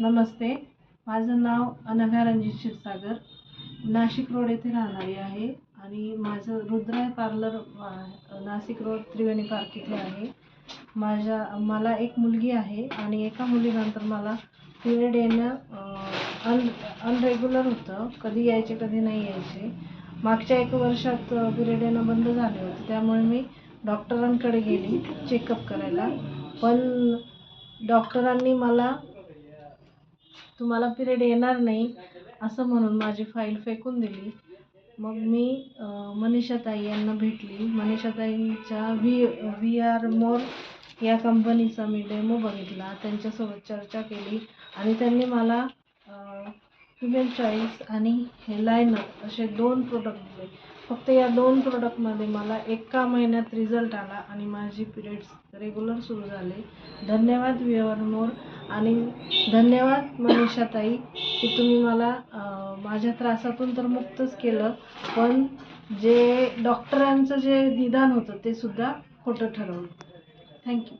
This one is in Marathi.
नमस्ते. माझं नाव अनघा रणजित क्षीरसागर. नाशिक रोड येथे राहणारी आहे आणि माझं Rudra parlour Nashik road Triveni park इथे आहे. माझ्या मला एक मुलगी आहे आणि एका मुलीनंतर मला पिरियड येणं अन अनरेग्युलर होतं. कधी यायचे कधी नाही यायचे. मागच्या एक वर्षात पिरियड येणं बंद झाले होते. त्यामुळे मी डॉक्टरांकडे गेली चेकअप करायला. पण डॉक्टरांनी मला तुम्हाला पिरियड येणार नाही असं म्हणून माझी फाईल फेकून दिली. मग मी मनीषाताई यांना भेटली. मनीषाताईंच्या व्ही व्ही आर मोर या कंपनीचा मी डेमो बघितला. त्यांच्यासोबत चर्चा केली आणि त्यांनी मला फिमेल चॉईस आणि हे लायनर असे दोन प्रोडक्ट दिले. फक्त या दोन प्रोडक्टमध्ये मला एका महिन्यात रिझल्ट आला आणि माझी पिरियड्स रेग्युलर सुरू झाले. धन्यवाद व्ही आर मोर आणि धन्यवाद मनीषाताई की तुम्ही मला माझ्या त्रासातून तर मुक्तच केलं. पण जे डॉक्टरांचं जे निदान होतं ते सुद्धा खोटं ठरवलं. थँक्यू